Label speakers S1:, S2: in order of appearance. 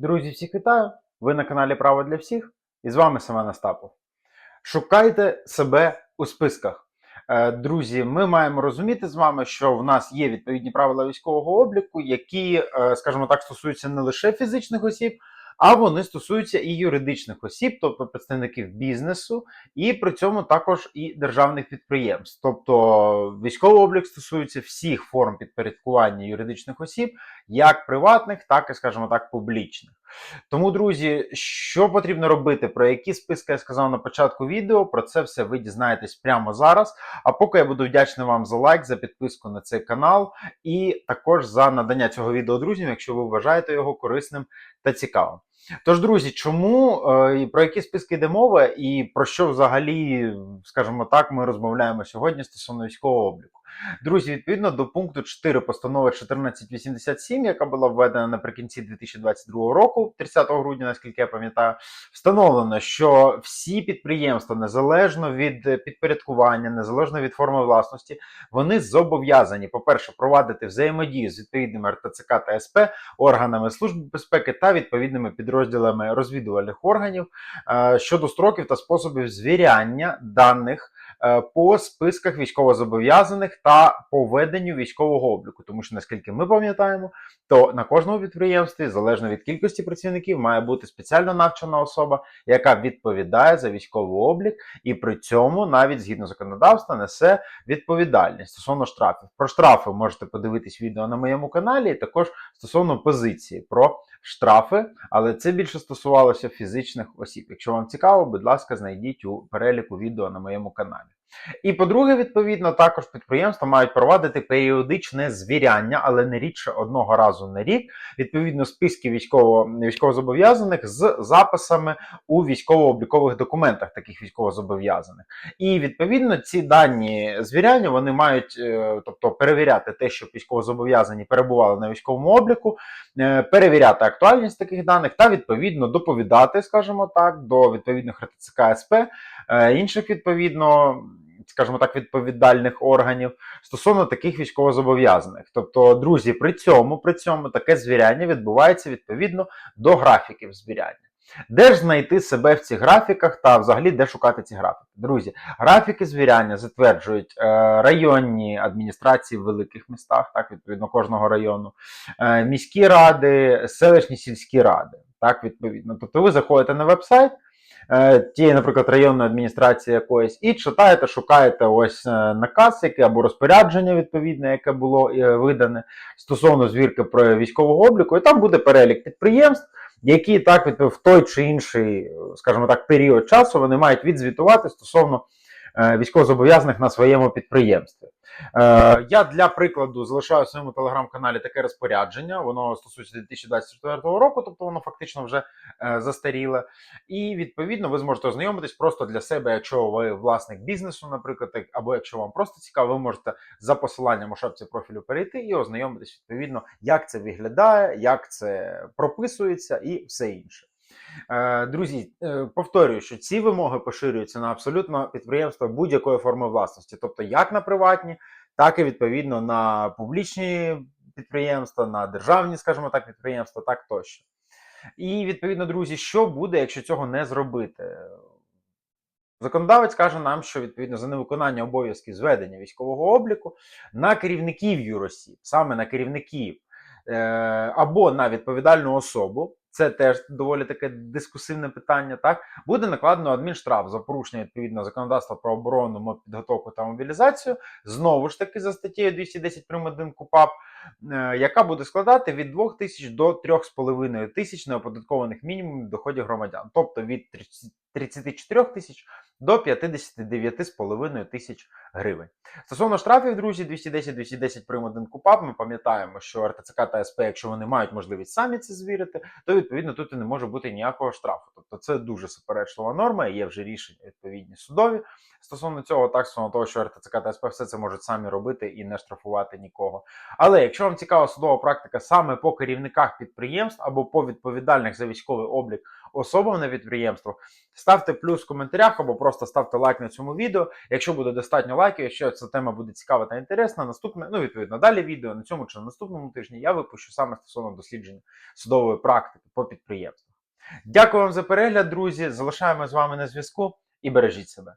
S1: Друзі, всіх вітаю! Ви на каналі Право для всіх і з вами Семен Остапов. Шукайте себе у списках. Е, Друзі, ми маємо розуміти з вами, що в нас є відповідні правила військового обліку, які, е, скажімо так, стосуються не лише фізичних осіб, а вони стосуються і юридичних осіб, тобто представників бізнесу, і при цьому також і державних підприємств. Тобто військовий облік стосується всіх форм підпорядкування юридичних осіб, як приватних, так і, скажімо так, публічних. Тому, друзі, що потрібно робити, про які списки я сказав на початку відео, про це все ви дізнаєтесь прямо зараз. А поки я буду вдячний вам за лайк, за підписку на цей канал, і також за надання цього відео друзям, якщо ви вважаєте його корисним та цікавим. Тож, друзі, чому е, і про які списки йде мова, і про що взагалі, скажімо так, ми розмовляємо сьогодні стосовно військового обліку? Друзі, відповідно до пункту 4 постанови 1487, яка була введена наприкінці 2022 року, 30 грудня, наскільки я пам'ятаю, встановлено, що всі підприємства, незалежно від підпорядкування, незалежно від форми власності, вони зобов'язані, по-перше, провадити взаємодію з відповідними РТЦК та СП, органами служби безпеки та відповідними підрозділами розвідувальних органів е, щодо строків та способів звіряння даних по списках військовозобов'язаних та по веденню військового обліку. Тому що, наскільки ми пам'ятаємо, то на кожному підприємстві, залежно від кількості працівників, має бути спеціально навчена особа, яка відповідає за військовий облік, і при цьому навіть згідно законодавства несе відповідальність стосовно штрафів. Про штрафи можете подивитись відео на моєму каналі, і також стосовно позиції про штрафи, але це більше стосувалося фізичних осіб. Якщо вам цікаво, будь ласка, знайдіть у переліку відео на моєму каналі. І по-друге, відповідно, також підприємства мають провадити періодичне звіряння, але не рідше одного разу на рік, відповідно списки військово військовозобов'язаних з записами у військово-облікових документах таких військовозобов'язаних. І відповідно ці дані звіряння вони мають, е, тобто перевіряти те, що військовозобов'язані перебували на військовому обліку, е, перевіряти актуальність таких даних та відповідно доповідати, скажімо так, до відповідних РТЦК СП, е, інших відповідно. Скажімо так, відповідальних органів стосовно таких військовозобов'язаних. Тобто, друзі, при цьому при цьому таке звіряння відбувається відповідно до графіків звіряння. Де ж знайти себе в цих графіках та взагалі де шукати ці графіки? Друзі, графіки звіряння затверджують е, районні адміністрації в великих містах, так, відповідно кожного району, е, міські ради, селищні сільські ради. Так, відповідно. Тобто ви заходите на веб-сайт тієї, наприклад, районної адміністрації якоїсь, і читаєте, шукаєте ось е, наказ, який або розпорядження відповідне, яке було е, видане стосовно звірки про військового обліку, і там буде перелік підприємств які так в той чи інший, скажімо так, період часу вони мають відзвітувати стосовно е, військовозобов'язаних на своєму підприємстві. Е, я для прикладу залишаю в своєму телеграм-каналі таке розпорядження. Воно стосується 2024 року, тобто воно фактично вже е, застаріле. І відповідно ви зможете ознайомитись просто для себе, якщо ви власник бізнесу, наприклад, або якщо вам просто цікаво, ви можете за посиланням у шапці профілю перейти і ознайомитись відповідно, як це виглядає, як це прописується і все інше. Е, Друзі, е, повторюю, що ці вимоги поширюються на абсолютно підприємства будь-якої форми власності, тобто як на приватні, так і відповідно на публічні підприємства, на державні, скажімо так, підприємства, так тощо. І відповідно, друзі, що буде, якщо цього не зробити? Законодавець каже нам, що відповідно за невиконання обов'язків зведення військового обліку на керівників юросіб, саме на керівників е, або на відповідальну особу, це теж доволі таке дискусивне питання. Так буде накладено адмінштраф за порушення відповідного законодавства про оборону, підготовку та мобілізацію. Знову ж таки, за статтею 210 прим. 1 КУПАП, е, яка буде складати від 2 тисяч до 3,5 тисяч неоподаткованих мінімумів доходів громадян, тобто від 34 тисяч до 59,5 тисяч гривень. Стосовно штрафів, друзі, 210-210 прим. 1 КУПАП, ми пам'ятаємо, що РТЦК та СП, якщо вони мають можливість самі це звірити, то відповідно тут і не може бути ніякого штрафу. Тобто це дуже суперечлива норма, є вже рішення відповідні судові. Стосовно цього, так стосовно того, що РТЦК та СП все це можуть самі робити і не штрафувати нікого. Але якщо вам цікава судова практика саме по керівниках підприємств або по відповідальних за військовий облік особам на підприємствах, Ставте плюс в коментарях або просто ставте лайк на цьому відео. Якщо буде достатньо лайків, якщо ця тема буде цікава та інтересна, наступне, ну відповідно, далі відео на цьому чи на наступному тижні я випущу саме стосовно дослідження судової практики по підприємствах. Дякую вам за перегляд, друзі. Залишаємо з вами на зв'язку і бережіть себе.